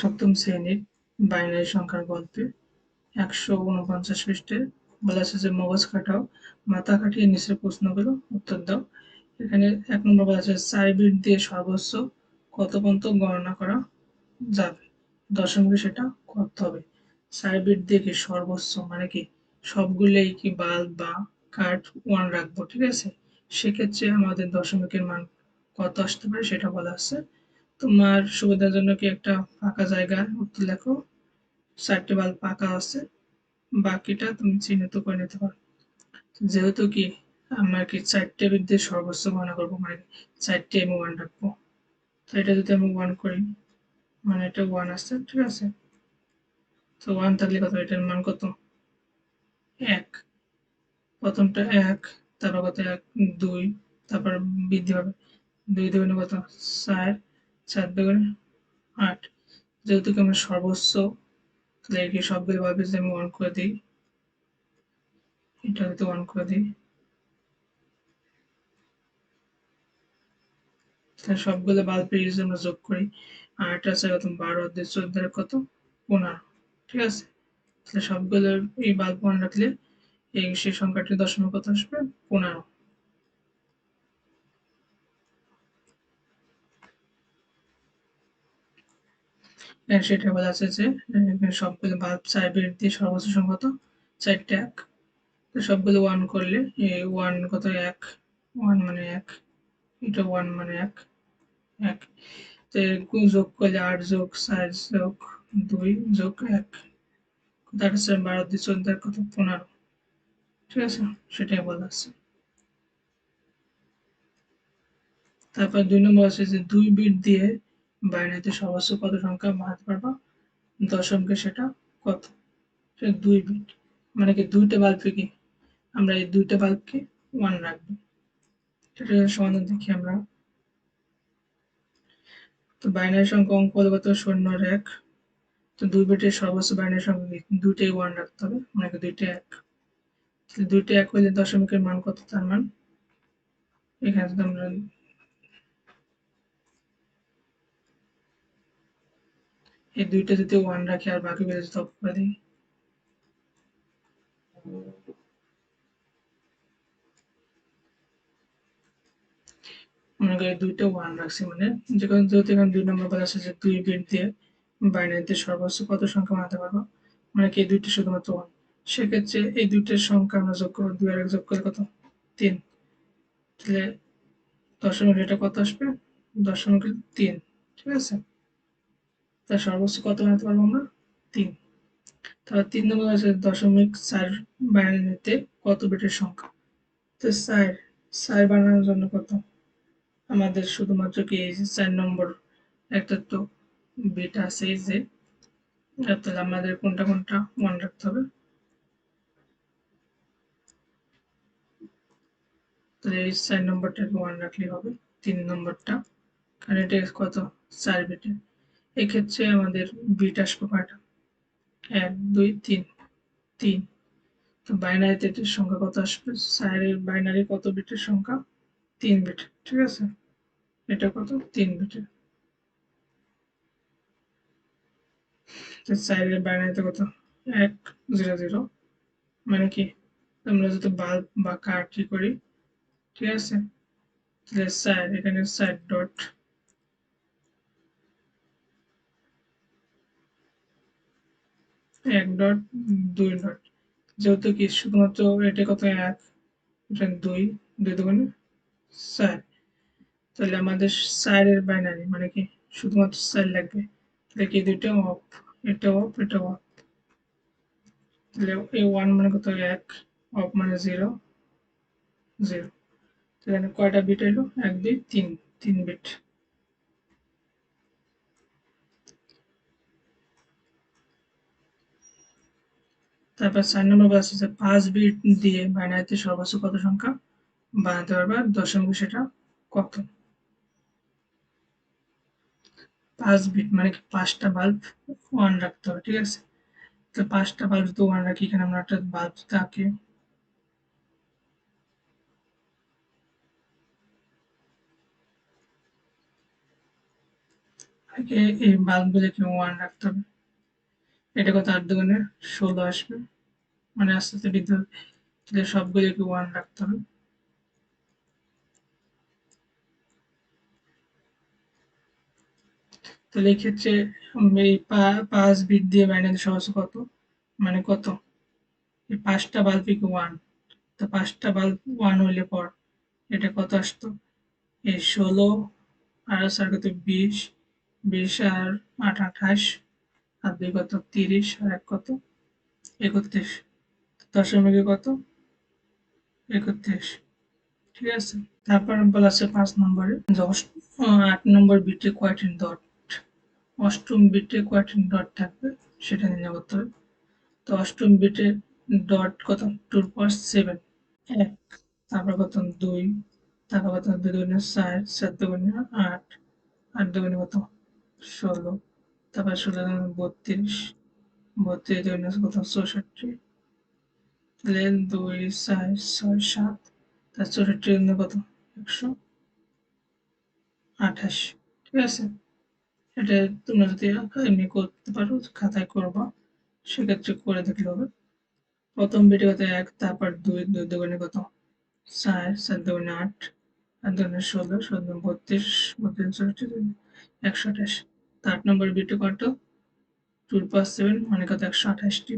সপ্তম শ্রেণির বাইনারি সংখ্যার গল্পে একশো উনপঞ্চাশ পৃষ্ঠে বলা আছে যে মগজ কাটাও, মাথা খাটিয়ে নিচের প্রশ্নগুলো উত্তর দাও। এখানে এক নম্বর বলা আছে সাইবিট দিয়ে সর্বোচ্চ কত পর্যন্ত গণনা করা যাবে? দশমিকে সেটা করতে হবে। সাইবিট দিয়ে কি সর্বোচ্চ মানে কি? সবগুলোই কি বাল্ব বা কাঠ ওয়ান রাখব, ঠিক আছে? সেক্ষেত্রে আমাদের দশমিকের মান কত আসতে পারে সেটা বলা আছে তোমার সুবিধার জন্য কি একটা ফাঁকা জায়গা উত্তর লেখো। চারটে বাল্ব পাকা আছে। বাকিটা তুমি চিহ্নিত করে নিতে পারো। যেহেতু কি, আমার কি চারটে বৃদ্ধির সর্বোচ্চ গণনা করব? মানে চারটে আমি ওয়ান রাখব। তো এটা যদি আমি ওয়ান করি মানে এটা ওয়ান আসছে ঠিক আছে? তো ওয়ান থাকলে কত? এটার মান কত? এক। প্রথমটা এক, তারপর কত? এক, দুই, তারপর বৃদ্ধি হবে দুই দুগুণে কত? চার। চার দুগুণে আট। যেহেতু আমরা সর্বোচ্চ তাহলে কি সবগুলো ভাবে যে আমি অন করে দিই, এটা যদি অন করে দিই। তাহলে সবগুলো বাল্বের ইউজ আমরা যোগ করি, আট আছে কত? বারো অর্ধেক চোদ্দ কত? পনেরো। ঠিক আছে? তাহলে সবগুলো এই বাল্ব মনে রাখলে এই সেই সংখ্যাটি দশমিক কত আসবে? পনেরো। সেটা বলা আছে যে সবগুলো বাল্ব চার বেড দিয়ে সর্বোচ্চ কত চারটে এক। সবগুলো ওয়ান করলে ওয়ান কত এক? ওয়ান মানে এক। এটা ওয়ান মানে এক। এক। তো যোগ করলে আট যোগ, চার যোগ, দুই যোগ এক। তার হচ্ছে বারো দুই চোদ্দ কত? পনেরো। ঠিক আছে? সেটাই বলা আছে। তারপর দুই নম্বর আছে যে, দুই বিট দিয়ে বাইনারিতে সর্বোচ্চ কত সংখ্যা? বানাতে পারবা? দশমকে সেটা কত? দুই বিট মানে কি দুইটা বাল্বকে কি? আমরা এই দুইটা বাল্বকে ওয়ান রাখব। সেটা সমাধান দেখি আমরা। তো বাইনারি সংখ্যা অঙ্ক কত শূন্য এক। তো দুই বিটের সর্বোচ্চ বাইনারি সংখ্যা দুইটাই ওয়ান রাখতে হবে। মানে কি দুইটা এক। দুইটা এক হইলে দশমিকের মান কত? তার মান? এখানে যদি আমরা এই দুইটা যদি ওয়ান রাখি আর বাকি বেড়ে যদি অফ দুইটা ওয়ান রাখছি মানে দুই নম্বর আছে যে দিয়ে সর্বোচ্চ কত সংখ্যা পারব? মানে শুধুমাত্র ওয়ান সেক্ষেত্রে এই সংখ্যা আমরা দুই তিন। তাহলে দশমিক এটা কত আসবে? দশমিক তিন, ঠিক আছে? তার সর্বোচ্চ কত বানাতে পারব আমরা তিন। তাহলে তিন নম্বর আছে দশমিক চার বানানিতে কত বিটের সংখ্যা? তো চার চার বানানোর জন্য কত? আমাদের শুধুমাত্র কি এই যে চার নম্বর একটা তো বিট আছে এই যে তাহলে আমাদের কোনটা কোনটা মনে রাখতে হবে? তাহলে এই চার নম্বরটাকে ওয়ান রাখলেই হবে, তিন নম্বরটা। কারণ এটা কত? চার বিটের। এক্ষেত্রে আমাদের বিট আসবে কয়টা এক, দুই, তিন। তিন। তো বাইনারিতে এটির সংখ্যা কত আসবে? চারের বাইনারি কত বিটের সংখ্যা? তিন বিট, ঠিক আছে? এটা কত? তিন বিটের চারের বাইনারিতে কত? এক, জিরো জিরো। মানে কি? আমরা যদি বাল্ব বা কার্ড করি? ঠিক আছে? তাহলে চার এখানে চার ডট এক ডট দুই ডট যেহেতু কি শুধুমাত্র এটা কত এক? এটা দুই দুই দুগুণে চার। তাহলে আমাদের চারের বাইনারি মানে কি শুধুমাত্র চার লাগবে? তাহলে কি দুইটা অফ এটা অফ এটা অফ তাহলে এই ওয়ান মানে কত এক? অফ মানে জিরো জিরো এখানে কয়টা বিট এলো? এক বিট তিন। তিন বিট তারপর চার নম্বর বলা আছে পাঁচ বিট দিয়ে বাইনারিতে সর্বোচ্চ কত সংখ্যা বানাতে পারবে? দশমিক সেটা কত? পাঁচ বিট মানে কি পাঁচটা বাল্ব ওয়ান রাখতে হবে, ঠিক আছে? তো পাঁচটা বাল্ব তো ওয়ান রাখি, এখানে আমরা একটা বাল্ব থাকে। এই বাল্বগুলোকে ওয়ান রাখতে হবে। এটা কত? আট দুগুণে ষোলো আসবে। মানে আস্তে আস্তে বৃদ্ধি হবে তাহলে ওয়ান রাখতে হবে। তাহলে এই ক্ষেত্রে এই পাঁচ বিট দিয়ে বাইনারি সহজ কত? মানে কত? এই পাঁচটা বাল্ব ওয়ান তো পাঁচটা বাল্ব ওয়ান হইলে পর এটা কত আসতো? এই ষোলো, আর স্যার কত? বিশ। বিশ আর আট আঠাশ। আর দুই কত? তিরিশ। আর এক কত? একত্রিশ। দশমিকে কত? একত্রিশ। ঠিক আছে? তারপর বলা আছে পাঁচ নম্বরে। দশ আট নম্বর বিটে কয়টি ডট অষ্টম বিটে কয়টি ডট থাকবে, সেটা নির্ণয় করতে হবে। তো অষ্টম বিটে ডট কত? টু পাওয়ার সেভেন এক। তারপর কত? দুই। তারপর কত? দুই দুগুণে চার চার দুগুণে আট আট দুগুণে কত? ষোলো। তারপর ষোলো বত্রিশ। বত্রিশ দুগুণে কত? চৌষট্টি। তাহলে দুই চার ছয় সাত তার চৌষট্টি কত? একশো আঠাশ। ঠিক আছে? এটা তোমরা যদি এমনি করতে পারো খাতায় করবা, সেক্ষেত্রে করে দেখলে হবে। প্রথম কত এক, তারপর দুই দুই দুগুণে কত? চার চার দুগুণে আট আট দুগুণে ষোলো ষোলো বত্রিশ বত্রিশ চৌষট্টি একশো আঠাশ। আট নম্বর বিটে কত টু পাঁচ সেভেন মানে কত? একশো আঠাশটি।